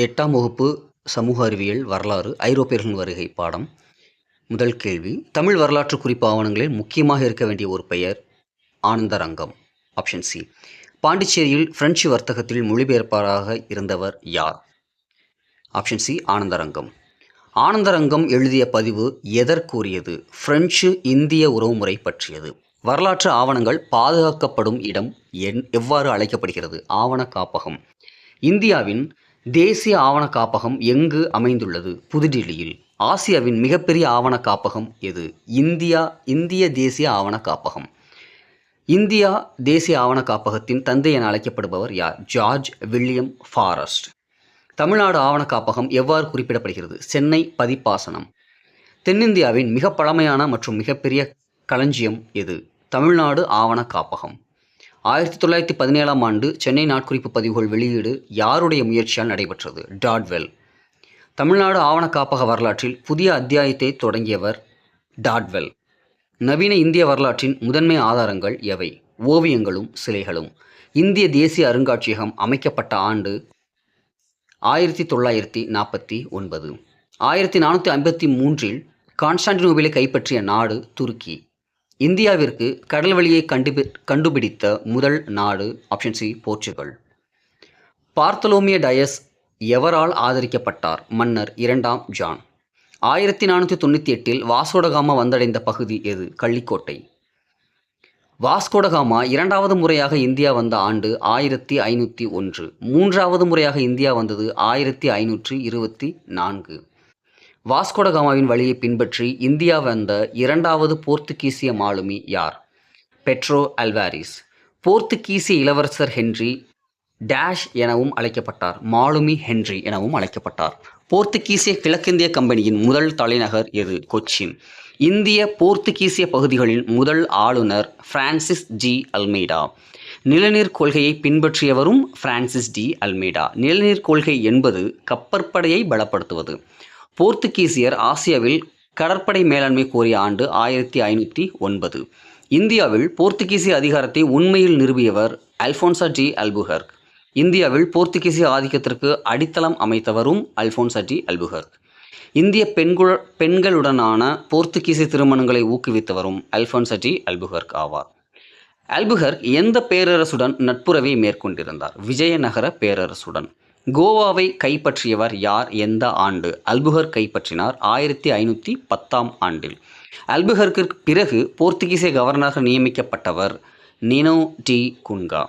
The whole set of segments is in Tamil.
எட்டாம் வகுப்பு சமூக அறிவியல் வரலாறு ஐரோப்பியர்களின் வருகை பாடம். முதல் கேள்வி தமிழ் வரலாற்று குறிப்பு ஆவணங்களில் முக்கியமாக இருக்க வேண்டிய ஒரு பெயர் ஆனந்தரங்கம். ஆப்ஷன் சி பாண்டிச்சேரியில் பிரெஞ்சு வர்த்தகத்தில் மொழிபெயர்ப்பாளராக இருந்தவர் யார்? Option C Anandarangam. ஆனந்தரங்கம் எழுதிய பதிவு எதற்குரியது? பிரெஞ்சு இந்திய உறவுமுறை பற்றியது. வரலாற்று ஆவணங்கள் பாதுகாக்கப்படும் இடம் என் எவ்வாறு அழைக்கப்படுகிறது? ஆவண காப்பகம். இந்தியாவின் தேசிய ஆவண காப்பகம் எங்கு அமைந்துள்ளது? புதுடில்லியில். ஆசியாவின் மிகப்பெரிய ஆவண காப்பகம் எது? இந்தியா இந்திய தேசிய ஆவண காப்பகம். இந்தியா தேசிய ஆவண காப்பகத்தின் தந்தை என அழைக்கப்படுபவர் யார்? George William forest. தமிழ்நாடு ஆவண காப்பகம் எவ்வாறு குறிப்பிடப்படுகிறது? சென்னை பதிப்பாசனம். தென்னிந்தியாவின் மிக பழமையான மற்றும் மிகப்பெரிய களஞ்சியம் எது? தமிழ்நாடு ஆவண காப்பகம். ஆயிரத்தி தொள்ளாயிரத்தி பதினேழாம் ஆண்டு சென்னை நாட்குறிப்பு பதிவுகள் வெளியீடு யாருடைய முயற்சியால் நடைபெற்றது? டாட்வெல். தமிழ்நாடு ஆவண காப்பக வரலாற்றில் புதிய அத்தியாயத்தை தொடங்கியவர் டாட்வெல். நவீன இந்திய வரலாற்றின் முதன்மை ஆதாரங்கள் எவை? ஓவியங்களும் சிலைகளும். இந்திய தேசிய அருங்காட்சியகம் அமைக்கப்பட்ட ஆண்டு ஆயிரத்தி தொள்ளாயிரத்தி நாற்பத்தி ஒன்பது. ஆயிரத்தி நானூற்றி ஐம்பத்தி மூன்றில் கான்ஸ்டான்டினோபிளை கைப்பற்றிய நாடு துருக்கி. இந்தியாவிற்கு கடல் வழியை கண்டுபி கண்டுபிடித்த முதல் நாடு option C Portugal. Bartholomew Dias எவரால் ஆதரிக்கப்பட்டார்? மன்னர் இரண்டாம் ஜான். ஆயிரத்தி நானூற்றி தொண்ணூற்றி எட்டில் வாஸ்கோடகாமா வந்தடைந்த பகுதி எது? கள்ளிக்கோட்டை. வாஸ்கோடகாமா இரண்டாவது முறையாக இந்தியா வந்த ஆண்டு ஆயிரத்தி ஐநூற்றி ஒன்று. மூன்றாவது முறையாக இந்தியா வந்தது ஆயிரத்தி ஐநூற்றி இருபத்தி நான்கு. வாஸ்கோடகாமாவின் வழியை பின்பற்றி இந்தியா வந்த இரண்டாவது போர்த்துகீசிய மாலுமி யார்? Pedro Alvares. போர்த்துகீசிய இளவரசர் ஹென்றி டேஷ் எனவும் அழைக்கப்பட்டார். மாலுமி ஹென்றி எனவும் அழைக்கப்பட்டார். போர்த்துகீசிய கிழக்கிந்திய கம்பெனியின் முதல் தலைநகர் எது? கொச்சின். இந்திய போர்த்துகீசிய பகுதிகளின் முதல் ஆளுநர் பிரான்சிஸ் ஜி அல்மேடா நிலநீர் கொள்கையை பின்பற்றியவரும் பிரான்சிஸ் டி அல்மேடா நிலநீர் கொள்கை என்பது கப்பற்படையை பலப்படுத்துவது. போர்த்துகீசியர் ஆசியாவில் கடற்படை மேலாண்மை கோரிய ஆண்டு ஆயிரத்தி ஐநூற்றி ஒன்பது. இந்தியாவில் போர்த்துகீசிய அதிகாரத்தை உண்மையில் நிறுவியவர் அல்ஃபோன்சா டி அல்புஹர்க். இந்தியாவில் போர்த்துகீசிய ஆதிக்கத்திற்கு அடித்தளம் அமைத்தவரும் அல்ஃபோன்சா டி அல்புஹர்க். இந்திய பெண்குழ பெண்களுடனான போர்த்துகீசிய திருமணங்களை ஊக்குவித்தவரும் அல்ஃபோன்சா டி அல்புஹர்க் ஆவார். அல்புஹர்க் எந்த பேரரசுடன் நட்புறவை மேற்கொண்டிருந்தார்? விஜயநகர பேரரசுடன். கோவாவை கைப்பற்றியவர் யார் எந்த ஆண்டு? அல்புகர் கைப்பற்றினார் ஆயிரத்தி ஐநூற்றி பத்தாம் ஆண்டில். அல்புகர்க்கு பிறகு போர்த்துகீசிய கவர்னராக நியமிக்கப்பட்டவர் நினோ டி குன்கா.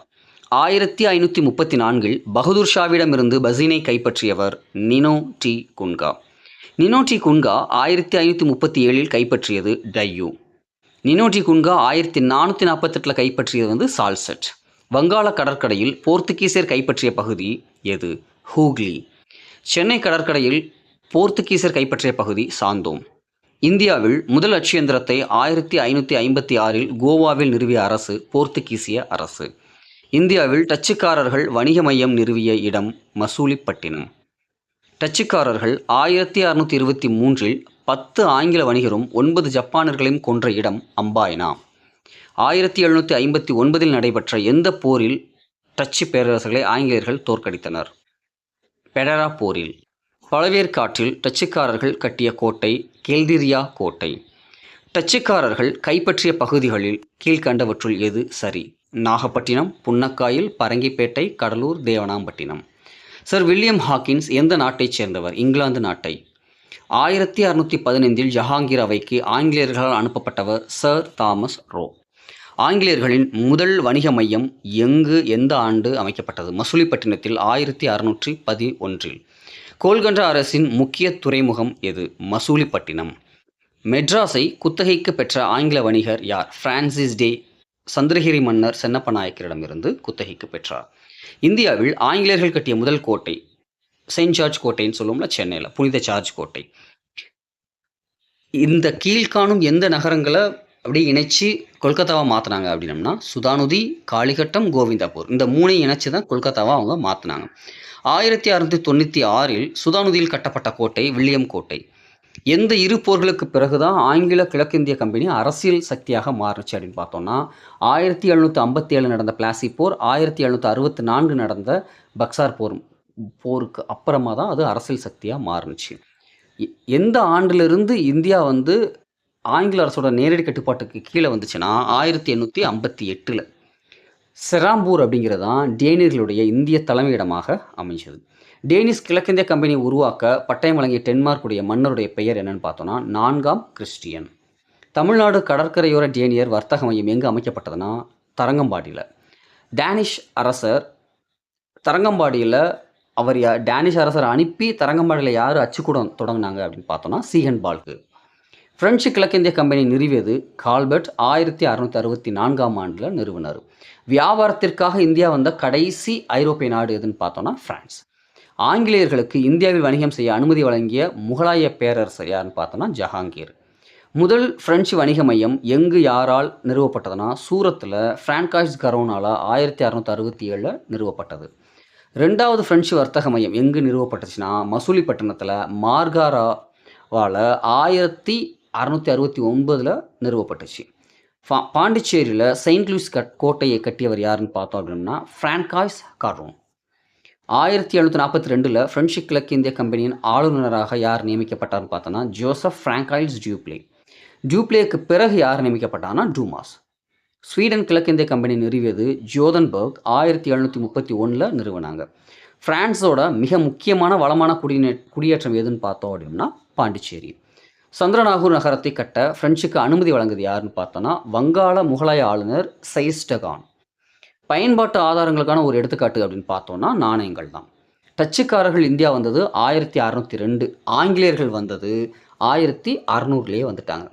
ஆயிரத்தி ஐநூற்றி முப்பத்தி நான்கில் பகதூர் ஷாவிடமிருந்து பசீனை கைப்பற்றியவர் Nuno da Cunha. Nuno da Cunha ஆயிரத்தி ஐநூற்றி முப்பத்தி ஏழில் கைப்பற்றியது டையூ நினோ டி குன்கா ஆயிரத்தி நானூற்றி நாற்பத்தெட்டில் கைப்பற்றியது வந்து சால்செட். வங்காள கடற்கரையில் போர்த்துகீசியர் கைப்பற்றிய பகுதி எது? ஹூக்லி. சென்னை கடற்கரையில் போர்த்துகீசர் கைப்பற்றிய பகுதி சாந்தோம். இந்தியாவில் முதல் அச்சியந்திரத்தை ஆயிரத்தி ஐநூற்றி ஐம்பத்தி ஆறில் கோவாவில் நிறுவிய அரசு போர்த்துகீசிய அரசு. இந்தியாவில் டச்சுக்காரர்கள் வணிக மையம் நிறுவிய இடம் மசூலிப்பட்டினம். டச்சுக்காரர்கள் ஆயிரத்தி அறுநூற்றி இருபத்தி மூன்றில் பத்து ஆங்கில வணிகரும் ஒன்பது ஜப்பானர்களையும் கொன்ற இடம் அம்பாயினா. ஆயிரத்தி எழுநூற்றி ஐம்பத்தி ஒன்பதில் நடைபெற்ற எந்த போரில் டச்சு பேரரசர்களை ஆங்கிலேயர்கள் தோற்கடித்தனர்? பெடரா போரில். பழவேற்காற்றில் டச்சுக்காரர்கள் கட்டிய கோட்டை கெல்திரியா கோட்டை. டச்சுக்காரர்கள் கைப்பற்றிய பகுதிகளில் கீழ்கண்டவற்றுள் எது சரி? Nagapattinam புன்னக்காயில் Parangipettai Cuddalore Devanampattinam. Sir William Hawkins எந்த நாட்டைச் சேர்ந்தவர்? இங்கிலாந்து நாட்டை. ஆயிரத்தி அறுநூற்றி பதினைந்தில் ஜஹாங்கீர் அவைக்கு ஆங்கிலேயர்களால் அனுப்பப்பட்டவர் சர் தாமஸ் ரோ. ஆங்கிலேயர்களின் முதல் வணிக மையம் எங்கு எந்த ஆண்டு அமைக்கப்பட்டது? மசூலிப்பட்டினத்தில் ஆயிரத்தி அறுநூற்றி பதி ஒன்றில் கோல்கண்டா அரசின் முக்கிய துறைமுகம் எது? மசூலிப்பட்டினம் மெட்ராஸை குத்தகைக்கு பெற்ற ஆங்கில வணிகர் யார்? பிரான்சிஸ் டே. சந்திரகிரி மன்னர் சென்னப்ப நாயக்கரிடமிருந்து குத்தகைக்கு பெற்றார். இந்தியாவில் ஆங்கிலேயர்கள் கட்டிய முதல் கோட்டை செயின்ட் ஜார்ஜ் கோட்டைன்னு சொல்லுவோம்ல சென்னையில் புனித ஜார்ஜ் கோட்டை. இந்த கீழ்காணும் எந்த நகரங்களை அப்படி இணைச்சு கொல்கத்தாவை மாற்றினாங்க அப்படின்னம்னா சுதானுதி காளிகட்டம் கோவிந்தாப்பூர் இந்த மூணையும் இணைச்சு தான் கொல்கத்தாவை அவங்க மாற்றினாங்க ஆயிரத்தி அறுநூற்றி தொண்ணூற்றி ஆறில் சுதானுதியில் கட்டப்பட்ட கோட்டை வில்லியம் கோட்டை. எந்த இரு போர்களுக்கு பிறகுதான் ஆங்கில கிழக்கிந்திய கம்பெனி அரசியல் சக்தியாக மாறுச்சு அப்படின்னு பார்த்தோம்னா ஆயிரத்தி எழுநூற்றி ஐம்பத்தி ஏழு நடந்த பிளாசி போர் ஆயிரத்தி எழுநூற்றி அறுபத்தி நான்கு நடந்த பக்சார் போர் போருக்கு அப்புறமா தான் அது அரசியல் சக்தியாக மாறுனுச்சு. எந்த ஆண்டிலிருந்து இந்தியா வந்து ஆங்கில அரசோட நேரடி கட்டுப்பாட்டுக்கு கீழே வந்துச்சுன்னா ஆயிரத்தி எண்ணூற்றி ஐம்பத்தி எட்டில். செராம்பூர் அப்படிங்கிறது தான் டேனியர்களுடைய இந்திய தலைமையிடமாக அமைஞ்சது. டேனிஷ் கிழக்கிந்திய கம்பெனி உருவாக்க பட்டயம் வழங்கிய டென்மார்க்குடைய மன்னருடைய பெயர் என்னன்னு பார்த்தோன்னா நான்காம் கிறிஸ்டியன். தமிழ்நாடு கடற்கரையோர டேனியர் வர்த்தக மையம் எங்கே அமைக்கப்பட்டதுன்னா தரங்கம்பாடியில். டேனிஷ் அரசர் தரங்கம்பாடியில் அவர் டேனிஷ் அரசர் அனுப்பி தரங்கம்பாடியில் யார் அச்சுக்கூடம் தொடங்கினாங்க அப்படின்னு பார்த்தோன்னா சீகன் பால்கு. பிரெஞ்சு கிழக்கிந்திய கம்பெனி நிறுவியது கால்பர்ட் ஆயிரத்தி அறுநூத்தி அறுபத்தி நான்காம் ஆண்டில் நிறுவினார். வியாபாரத்திற்காக இந்தியா வந்த கடைசி ஐரோப்பிய நாடு எதுன்னு பார்த்தோன்னா பிரான்ஸ். ஆங்கிலேயர்களுக்கு இந்தியாவில் வணிகம் செய்ய அனுமதி வழங்கிய முகலாய பேரரசர் யாருன்னு பார்த்தோன்னா ஜஹாங்கீர். முதல் பிரெஞ்சு வணிக மையம் எங்கு யாரால் நிறுவப்பட்டதுன்னா சூரத்தில் ஃப்ரான்காய்ஸ் கரோனால ஆயிரத்தி அறுநூத்தி அறுபத்தி ஏழில் நிறுவப்பட்டது. ரெண்டாவது பிரெஞ்சு வர்த்தக மையம் எங்கு நிறுவப்பட்டுச்சுன்னா மசூலிப்பட்டினத்தில் மார்காராவால் ஆயிரத்தி அறுநூத்தி அறுபத்தி ஒன்பதில் நிறுவப்பட்டுச்சு. பா பாண்டிச்சேரியில் செயின்ட் லூயிஸ் கட் கோட்டையை கட்டியவர் யாருன்னு பார்த்தோம் அப்படின்னா ஃப்ரான்காய்ஸ் கார்ரோன் ஆயிரத்தி எழுநூற்றி நாற்பத்தி ரெண்டில் கிழக்கு கிழக்கிந்திய கம்பெனியின் ஆளுநராக யார் நியமிக்கப்பட்டார்னு பார்த்தோன்னா ஜோசப் ஃப்ராங்காய்ஸ் டியூப்ளே டியூப்ளேக்கு பிறகு யார் நியமிக்கப்பட்டார்னா டூமாஸ். ஸ்வீடன் கிழக்கிந்திய கம்பெனி நிறுவியது ஜோதன்பர்க் ஆயிரத்தி எழுநூற்றி முப்பத்தி ஒன்றில் நிறுவனாங்க. ஃப்ரான்ஸோட மிக முக்கியமான வளமான குடிநே குடியேற்றம் எதுன்னு பார்த்தோம் அப்படின்னா பாண்டிச்சேரி. சந்திரநாகூர் நகரத்தை கட்ட பிரெஞ்சுக்கு அனுமதி வழங்குது யாருன்னு பார்த்தோன்னா வங்காள முகலாய ஆளுநர் சைஸ்டகான். பயன்பாட்டு ஆதாரங்களுக்கான ஒரு எடுத்துக்காட்டு அப்படின்னு பார்த்தோன்னா நாணயங்கள் தான். டச்சுக்காரர்கள் இந்தியா வந்தது ஆயிரத்தி அறநூற்றி ரெண்டு. ஆங்கிலேயர்கள் வந்தது ஆயிரத்தி அறநூறுலேயே வந்துட்டாங்க.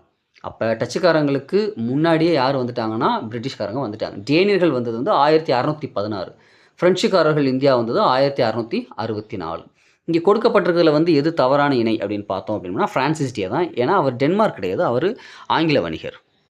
அப்போ டச்சுக்காரங்களுக்கு முன்னாடியே யார் வந்துட்டாங்கன்னா பிரிட்டிஷ்காரங்க வந்துட்டாங்க. டேனியர்கள் வந்தது வந்து ஆயிரத்தி அறநூற்றி பதினாறு. பிரெஞ்சுக்காரர்கள் இந்தியா வந்தது ஆயிரத்தி அறநூற்றி அறுபத்தி நாலு. இங்கே கொடுக்கப்பட்டிருக்கிறதுல வந்து எது தவறான இணை அப்படின்னு பார்த்தோம் அப்படின்னா ஃப்ரான்சிஸ் டே தான். ஏன்னா அவர் டென்மார்க் கிடையாது. அவர் ஆங்கில வணிகர்.